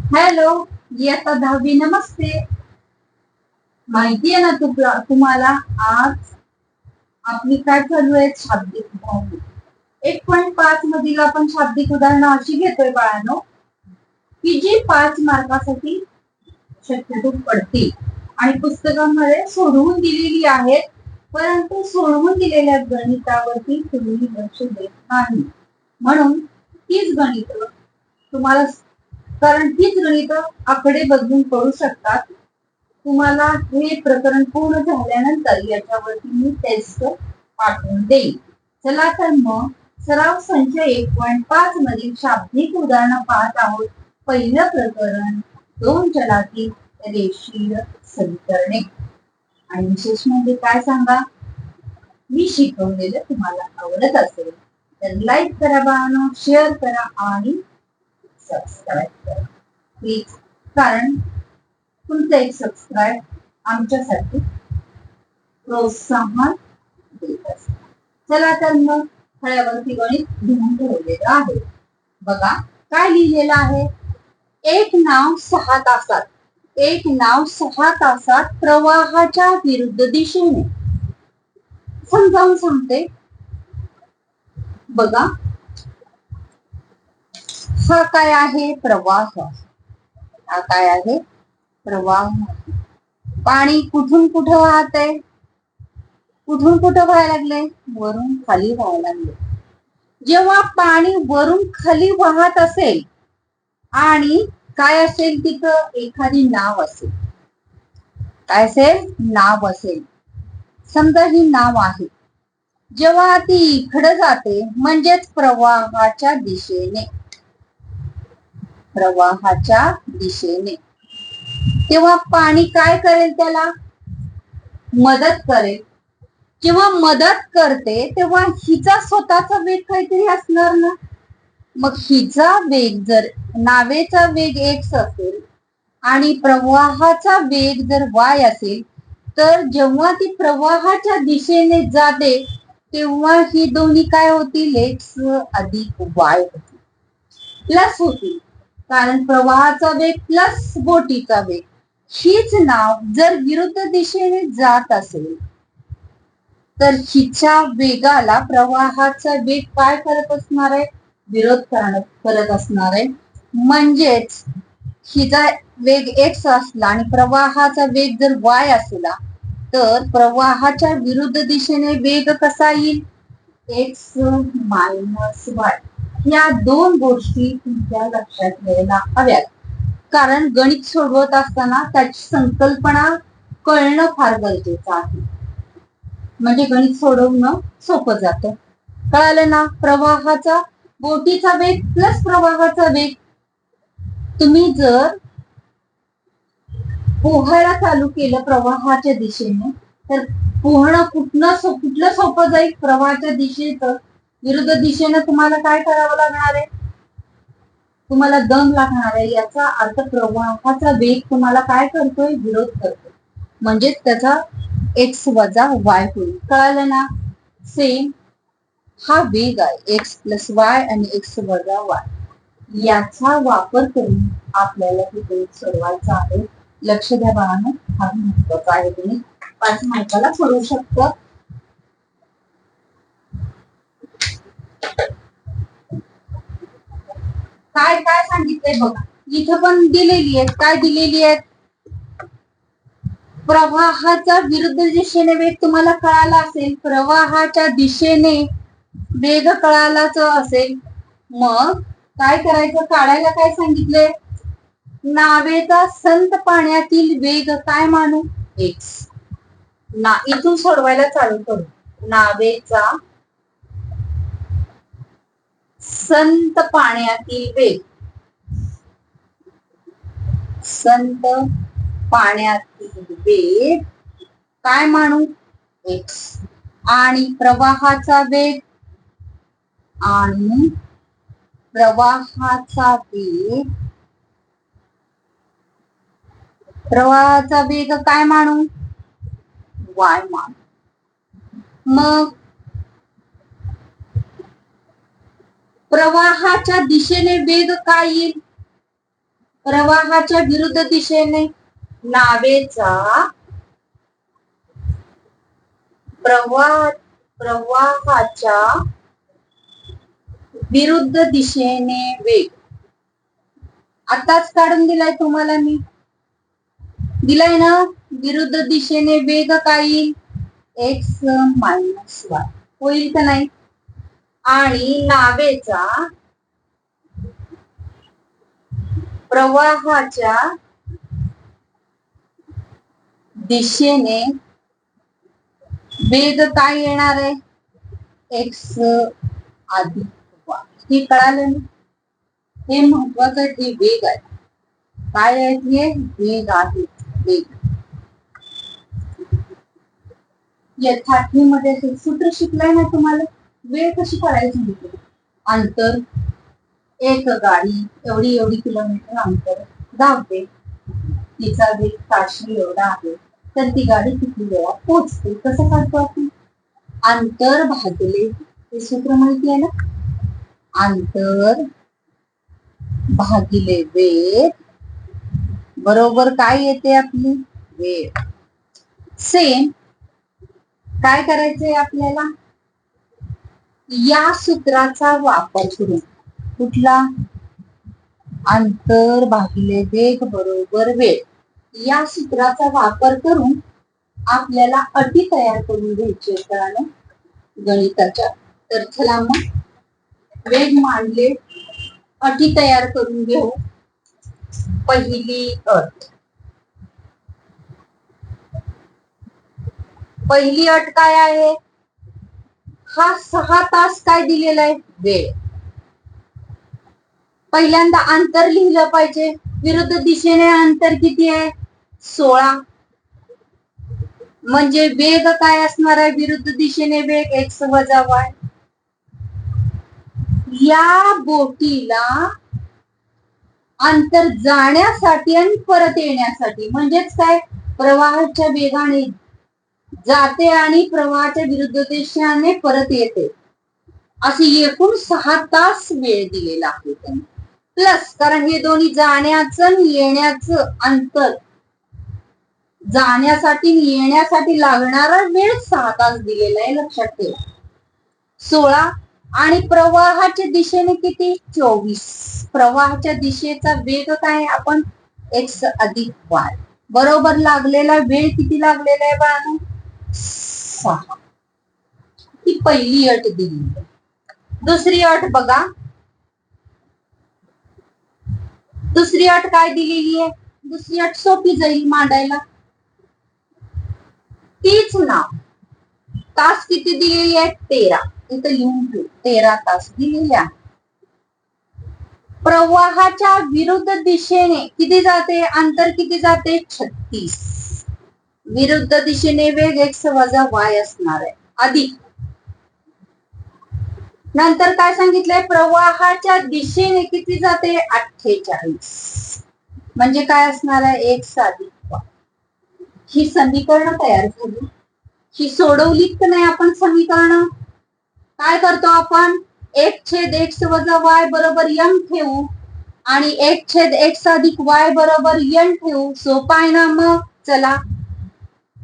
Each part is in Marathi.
हॅलो इयत्ता दहावी नमस्ते. माहितीये ना तुला तुम्हाला आज आपली काय चालू आहे शाब्दिक उदाहरण एक पॉईंट पाच मधील आपण शाब्दिक उदाहरणं अशी घेतोय बाळांनो की जी पाच मार्कासाठी शक्यतो पडतील. आणि पुस्तकामध्ये सोडवून दिलेली आहेत परंतु सोडवून दिलेल्या गणितावरती तुम्ही लक्ष देत नाही. म्हणून तीच गणित तुम्हाला कारण हीच गणित आकडे बदलून करू शकतात. तुम्हाला हे प्रकरण पूर्ण झाल्यानंतर याच्यावरती मी टेस्ट पाठवून देईन. चला तर मग सराव संच एक पॉईंट पाच मधील शाब्दिक उदाहरण पाहत आहोत. पहिलं प्रकरण दोन चलातील रेषीय समीकरणे आणि विशेष म्हणजे काय सांगा? मी शिकवलेलं तुम्हाला आवडत असेल. तर लाईक करा बाळांनो शेअर करा आणि सबस्क्राईब करा. प्लीज कारण तुमचं एक सबस्क्राईब आमच्यासाठी प्रोत्साहन देत असते. चला तर मग फळ्यावरती गणित लिहून ठेवलेलं आहे. बघा काय लिहिलेलं आहे? एक नाव सहा तासात. एक नाव सहा तासात प्रवाहाच्या विरुद्ध दिशेने. समजावून सांगते. बघा हा काय आहे? प्रवाह. हा काय आहे? प्रवाह. पाणी कुठून कुठं वाहत? आहे कुठून कुठं व्हायला लागले? वरून खाली व्हायला लागले. जेव्हा पाणी वरून खाली वाहत असेल आणि काय असेल तिथं? एखादी नाव असेल. काय असेल? नाव असेल. समजा ही नाव आहे. जेव्हा ती इकडं जाते म्हणजेच प्रवाहाच्या दिशेने. प्रवाहाच्या दिशेने. तेव्हा पाणी काय करेल त्याला? मदत करेल. जेव्हा मदत करते तेव्हा हिचा स्वतःचा वेग काहीतरी असणार ना? मग हिचा वेग जर नावेचा वेग एक्स असेल आणि प्रवाहाचा वेग जर वाय असेल तर जेव्हा ती प्रवाहाच्या दिशेने जाते तेव्हा ही दोन्ही काय होतील? एक्स अधिक वाय होती प्लस होतील. कारण प्रवाहाचा वेग प्लस बोटीचा वेग. हीच नाव जर विरुद्ध दिशेने जात असेल तर हिच्या वेगाला प्रवाहाचा वेग काय करत असणार आहे? विरोध करत असणार आहे. म्हणजेच हिचा वेग एक्स असला आणि प्रवाहाचा वेग जर वाय असला तर प्रवाहाच्या विरुद्ध दिशेने वेग कसा येईल? एक्स मायनस वाय या दोन गोष्टी तुमच्या लक्षात घ्यायला हव्यात. कारण गणित सोडवत असताना त्याची संकल्पना कळणं फार गरजेचं आहे. म्हणजे गणित सोडवणं सोपं जातं. कळालं ना? प्रवाहाचा बोटीचा वेग प्लस प्रवाहाचा वेग. तुम्ही जर पोहायला चालू केलं प्रवाहाच्या दिशेने तर पोहणं कुठलं कुठलं सोपं जाईल? प्रवाहाच्या दिशेचं. विरुद्ध दिशेने तुम्हाला काय करावं लागणार आहे? तुम्हाला दम लागणार आहे. याचा अर्थ प्रवाहाचा वेग तुम्हाला काय करतोय? विरोध करतोय. म्हणजेच त्याचा एक्स वजा वाय होईल. कळालं ना? सेम हा वेग आहे. एक्स प्लस वाय आणि एक्स वजा वाय याचा वापर करून आपल्याला हे वेग सोडवायचा आहे. लक्ष द्या बाळानं. हा महत्त्वाचा आहे. तुम्ही पाच मार्काला सोडवू शकतो. काय काय सांगितलंय बघा. इथं पण दिलेली आहेत. काय दिलेली आहेत? प्रवाहाचा विरुद्ध दिशेने वेग तुम्हाला कळाला असेल. प्रवाहाच्या दिशेने वेग कळालाच असेल. मग काय करायचं? काढायला काय सांगितलंय? नावेचा संत पाण्यातील वेग काय मानू? एक्स ना इथून सोडवायला चालू करू. नावेचा संत पाण्यातील वेग. संत पाण्यातील वेग काय मानू? एक्स आणि प्रवाहाचा वेग? आणि प्रवाहाचा वेग? प्रवाहाचा वेग काय मानू? वाय मानू. मग प्रवाहाच्या दिशेने वेग काय येईल? प्रवाहाच्या विरुद्ध दिशेने नावेचा प्रवाह प्रवाहाच्या विरुद्ध दिशेने वेग. आताच काढून दिलाय तुम्हाला मी. दिलाय ना? विरुद्ध दिशेने वेग काय येईल? एक्स मायनस वाय होईल का नाही? आणि नावेचा प्रवाहाच्या दिशेने वेग काय येणार आहे. एक्स अधिक हे कळालं ना? हे महत्वाचं हे वेग आहे. काय आहे हे वेग आहे. वेग. यथार्थीमध्ये हे सूत्र शिकलंय ना तुम्हाला? वेळ कशी काढायची होती? अंतर एक गाडी एवढी एवढी किलोमीटर अंतर धावते. तिचा वेग ताशी एवढा आहे. तर ती गाडी किती वेळा पोचते कसं काढतो आपण? अंतर भागले हे सूत्र माहिती आहे ना? अंतर भागिले वेग बरोबर काय येते आपली? वेळ सेम काय करायचंय आपल्याला? या सूत्राचा वापर करून कुठला? अंतर भागिले वेग बरोबर वेळ. या सूत्राचा वापर करून आपल्याला अटी तयार करून घ्यायची कळालं गणिताच्या. तर चला मग वेग मांडले अटी तयार करून घेऊ. पहिली अट. पहिली अट काय आहे? हा सहा तास काय दिलेला आहे? वेळ. पहिल्यांदा अंतर लिहिलं पाहिजे. विरुद्ध दिशेने अंतर किती आहे? सोळा. म्हणजे वेग काय असणार आहे? विरुद्ध दिशेने वेग एक्स वजा वाय या बोटीला अंतर जाण्यासाठी आणि परत येण्यासाठी. म्हणजेच काय? प्रवाहाच्या वेगाने जाते आणि प्रवाहाच्या विरुद्ध दिशेने परत येते. असे एकूण सहा तास वेळ दिलेला आहे त्यांनी. प्लस कारण हे दोन्ही जाण्याचं येण्याचं अंतर. जाण्यासाठी येण्यासाठी लागणारा वेळ सहा तास दिलेला आहे लक्षात ठेवा. सोळा आणि प्रवाहाच्या दिशेने किती? चोवीस. प्रवाहाच्या दिशेचा वेग काय? आपण एक्स अधिक वाय बरोबर लागलेला वेळ किती लागलेला आहे बाळांनो? सहा ही पहिली अट दिली. दुसरी अट बघा. दुसरी अट काय दिलेली आहे? दुसरी अट सोपी जाईल मांडायला. तीच ना तास किती दिलेली आहे? तेरा. इथं लिहून ठेव. तेरा तास दिलेले आहे. प्रवाहाच्या विरुद्ध दिशेने किती जाते? अंतर किती जाते? छत्तीस. विरुद्ध दिशेने वेग एक्स वजा वाय असणार आहे. अधिक. नंतर काय सांगितलंय? प्रवाहाच्या दिशेने किती जाते? अठ्ठेचाळीस. म्हणजे काय असणार आहे? एक्स अधिक वाय ही समीकरण तयार झाली. ही सोडवलीत का नाही आपण समीकरण? काय करतो आपण? एक छेद एक्स वजा वाय बरोबर यम ठेवू. आणि एक छेद एक्स अधिक वाय बरोबर यन ठेवू. सोपा आहे ना मग? चला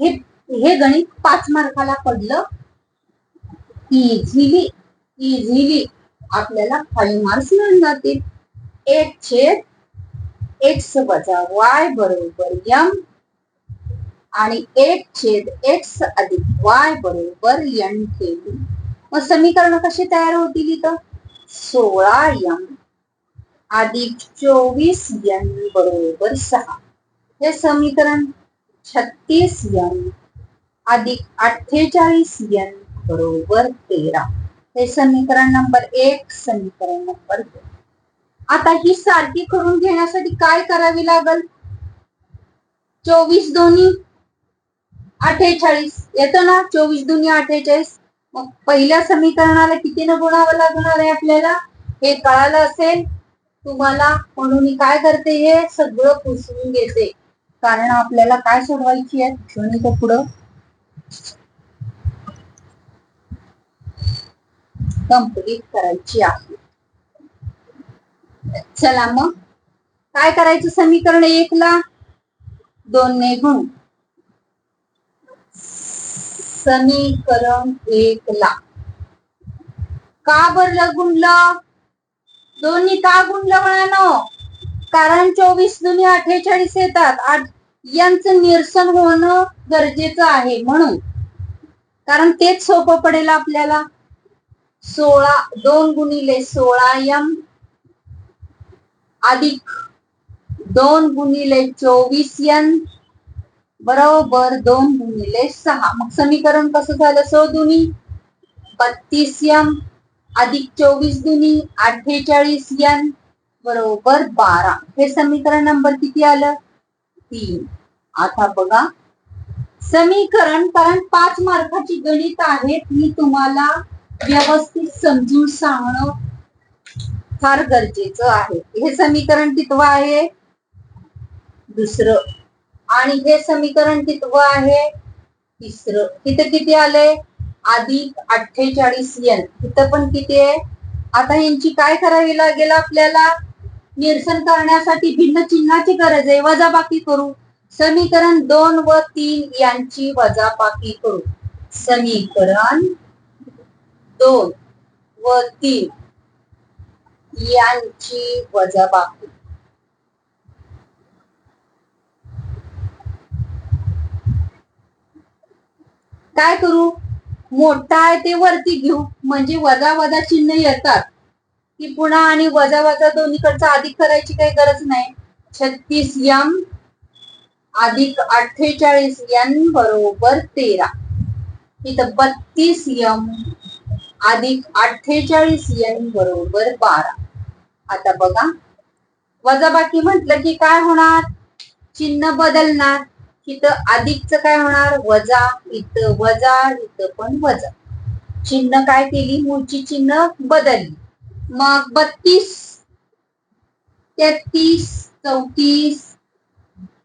हे हे गणित पाच मार्काला पडलं. इझिली इझिली आपल्याला फाईव्ह मार्क्स मिळून जातील एक छेद एक्स वजा वाय बरोबर यम आणि एक छेद एक्स अधिक वाय बरोबर यन ठेवू मग समीकरण कशी तयार होतील इथं? सोळा यम अधिक चोवीस यन बरोबर सहा. हे समीकरण छत्तीस यन अधिक अठ्ठेचाळीस यन बरोबर तेरा. हे समीकरण नंबर एक समीकरण नंबर दोन. आता ही सारखी करून घेण्यासाठी काय करावी लागल? चोवीस दोन्ही अठ्ठेचाळीस. येतो ना? चोवीस दोन्ही अठ्ठेचाळीस. मग पहिल्या समीकरणाला किती न गुणावं लागणार आहे आपल्याला? हे कळालं असेल? तुम्हाला म्हणून मी काय करते हे? सगळं पुसवून घेते. कारण आपल्याला काय सोडवायची आहे? गणित पुढं. कंप्लीट करायची आहे. चला मग. काय करायचं समीकरण एक ला दोन ने गुण. समीकरण एक ला का बरं गुणलं? दोन्ही का गुणलं म्हणानो कारण चोवीस दुनी अठ्ठेचाळीस येतात. यांचं निरसन होणं गरजेचं आहे म्हणून. कारण तेच सोपं पडेल आपल्याला. सोळा दोन गुणिले सोळा यम अधिक दोन गुणिले चोवीस यन बरोबर दोन गुणिले सहा. मग समीकरण कसं झालं? सो दुनी बत्तीस यम अधिक चोवीस दुनी अठ्ठेचाळीस यन बरोबर बारा. हे समीकरण नंबर किती आलं? तीन. आता बघा. समीकरण कारण पाच मार्काची गणित आहेत मी तुम्हाला व्यवस्थित समजून सांगणं फार गरजेचं आहे. हे समीकरण कितवं आहे? दुसरं. आणि हे समीकरण कितवं आहे? तिसरं. इथं किती आलंय? अधिक अठ्ठेचाळीस एन. इथं पण किती आहे? आता यांची काय करावी लागेल आपल्याला? निरसन करण्यासाठी भिन्न चिन्हाची गरज आहे. वजाबाकी करू. समीकरण दोन व तीन यांची वजाबाकी करू. समीकरण दोन व तीन यांची वजाबाकी. काय करू? मोठा आहे ते वरती घेऊ. म्हणजे वजा वजा चिन्ह येतात. की पुन्हा आणि वजा वजा दोन्हीकडचा अधिक करायची काही गरज नाही. छत्तीस यम अधिक अठ्ठेचाळीस यन बरोबर तेरा. इथं बत्तीस यम अधिक अठ्ठेचाळीस यन बरोबर बारा. आता बघा. वजाबाकी म्हटलं की काय होणार? चिन्ह बदलणार. इथं अधिकच काय होणार? वजा. इथं वजा इथं पण वजा. चिन्ह काय केली? मूळची चिन्ह बदलली. मग बत्तीस तेहतीस चौतीस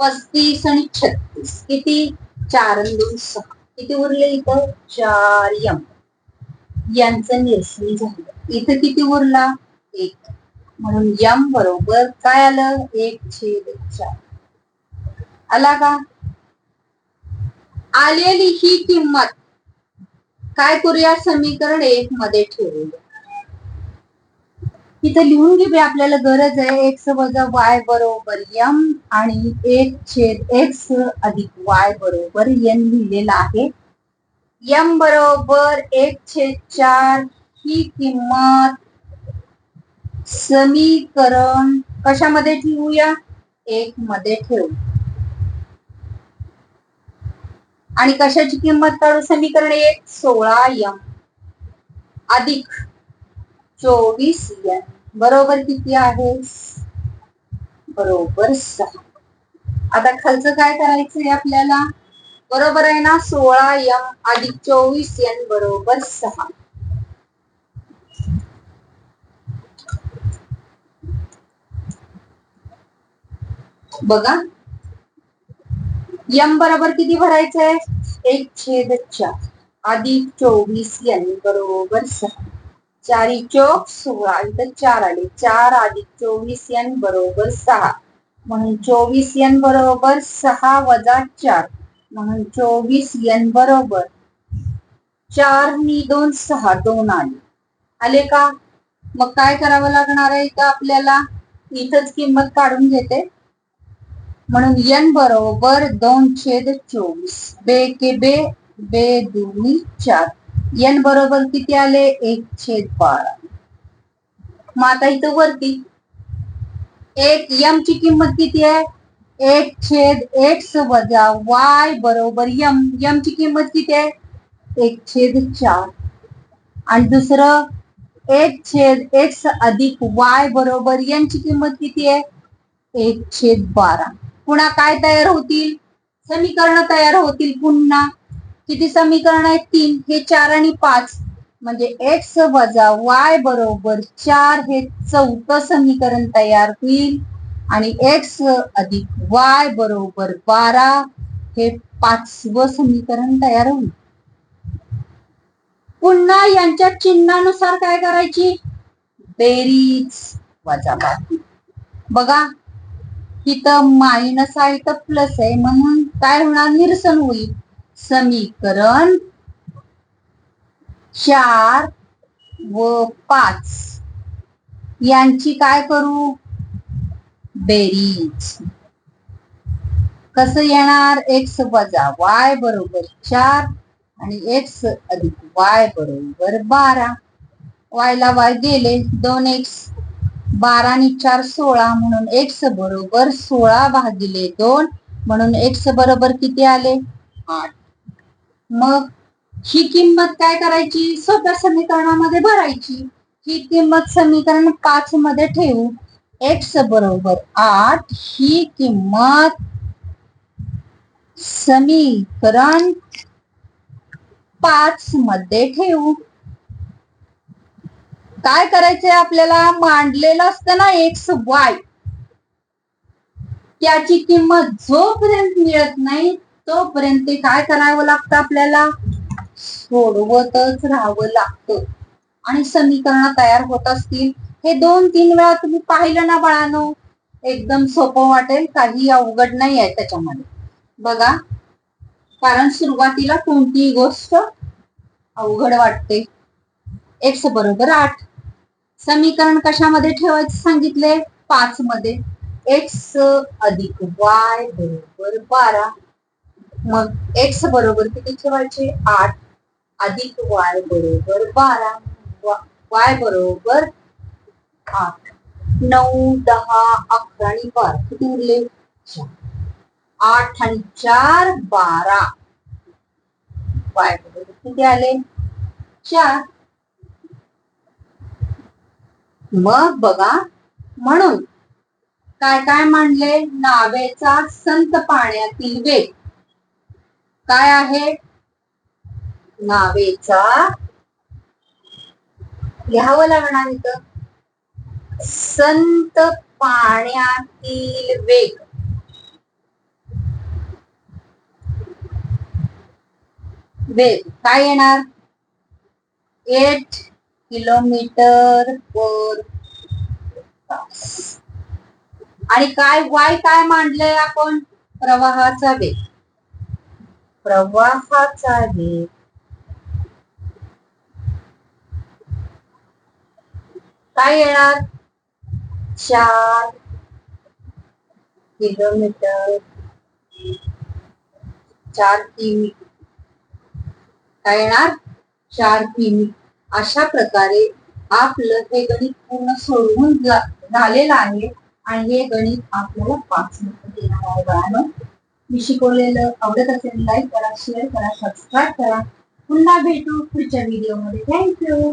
पस्तीस आणि छत्तीस. किती? चार दोन सहा. किती उरले इथं? चार यम. यांचं निरसन झालं. इथं किती उरला? एक. म्हणून यम बरोबर काय आलं? एक छेद चार. आला का? आलेली ही किंमत. काय करूया? समीकरण एक मध्ये ठेवूया. इथं लिहून घे आपल्याला गरज आहे एक्स वजा वाय बरोबर यम आणि एक छेद एक्स अधिक वाय बरोबर एन लिहिलेला आहे. यम बरोबर एक छेद चार ही किंमत समीकरण कशामध्ये ठेवूया? एक मध्ये ठेवू. आणि कशाची किंमत काढू? समीकरण एक सोळा यम अधिक चोवीस यम बरोबर किती आहे? बरोबर सहा. आता खालचं काय करायचंय आपल्याला? बरोबर आहे ना? सोळा यम अधिक चोवीस एन बरोबर सहा. बघा. यम बरोबर किती भरायचंय? एक छेद चार अधिक चोवीस एन बरोबर सहा. चारी चोक सोळा इथं चार आले. चार अधिक चोवीस एन बरोबर सहा. म्हणून चोवीस एन बरोबर सहा वजा चार. म्हणून चोवीस एन बरोबर चार नि दोन सहा दोन आले. आले का? मग काय करावं लागणार आहे इथं आपल्याला? इथंच किंमत काढून घेते. म्हणून एन बरोबर दोन छेद चोवीस. बे के बे बे दोन्ही चार. एन बरोबर किती आले? एक छेद बारा. मग आता इथं वरती. एक यम ची किंमत किती आहे? एक छेद एक्स वजा वाय बरोबर यम यम ची किंमत किती आहे? एक छेद चार. आणि दुसरं एक छेद एक्स अधिक वाय बरोबर यांची किंमत किती आहे? एक छेद बारा. पुन्हा काय तयार होतील? समीकरण तयार होतील पुन्हा. किती समीकरण आहेत? तीन. हे चार आणि पाच. म्हणजे एक्स वजा वाय बरोबर चार हे चौथं समीकरण तयार होईल. आणि एक्स अधिक वाय बरोबर बारा हे पाचवं समीकरण तयार होईल. पुन्हा यांच्या चिन्हानुसार काय करायची? बेरीज वजा बघा इथं मायनस आहे इथं प्लस आहे. म्हणून काय होणार? निरसन होईल. समीकरण चार व पाच. यांची काय करू? बेरीज. कसं येणार? एक्स वजा वाय बरोबर चार आणि एक्स अधिक वाय बरोबर बारा. वायला वाय गेले दोन एक्स बारा आणि चार सोळा म्हणून एक्स बरोबर सोळा भागिले दोन म्हणून एक्स बरोबर किती आले? आठ. मग ही किंमत काय करायची? सोप्या समीकरणामध्ये भरायची. ही किंमत समीकरण पाच मध्ये ठेवू. एक्स बरोबर आठ ही किंमत समीकरण पाच मध्ये ठेवू. काय करायचंय आपल्याला? मांडलेलं असतं ना एक्स वाय त्याची किंमत जोपर्यंत मिळत नाही तोपर्यंत ते काय करावं लागतं आपल्याला? सोडवतच राहावं लागतं. आणि समीकरण तयार होत असतील. हे दोन तीन वेळा तुम्ही पाहिलं ना बाळानो? एकदम सोपं वाटेल. काही अवघड नाही आहे त्याच्यामध्ये. बघा. कारण सुरुवातीला कोणतीही गोष्ट अवघड वाटते. एक्स बरोबर आठ. समीकरण कशामध्ये ठेवायचं सांगितले पाच मध्ये एक्स अधिक वाय बरोबर बारा. मग एक्स बरोबर किती ठेवायचे? आठ. अधिक वाय बरोबर बारा. वाय बरोबर आठ. नऊ दहा अकरा आणि बारा. किती उरले? चार. आठ आणि चार बारा. वाय बरोबर किती आले? चार. मग बघा म्हणून काय काय मांडले? नावेचा संत पाण्यातील वेग. काय आहे? नावेचा. घ्यावं लागणार इथं. संत पाण्यातील वेग. वेग. काय येणार? एट किलोमीटर पर तास. आणि काय? वाय काय मांडलंय आपण? प्रवाहाचा वेग. प्रवाहाचा काय येणार? चार किलोमीटर. चार किमी. काय येणार? चार किमी. अशा प्रकारे आपलं हे गणित पूर्ण सोडवून झालेलं आहे आणि हे गणित आपल्याला पाच मिनिट देणार आहे बाळांनो. मी शिकवलेलं आवडत असेल लाईक करा शेअर करा सबस्क्राईब करा. पुन्हा भेटू पुढच्या व्हिडिओमध्ये थँक्यू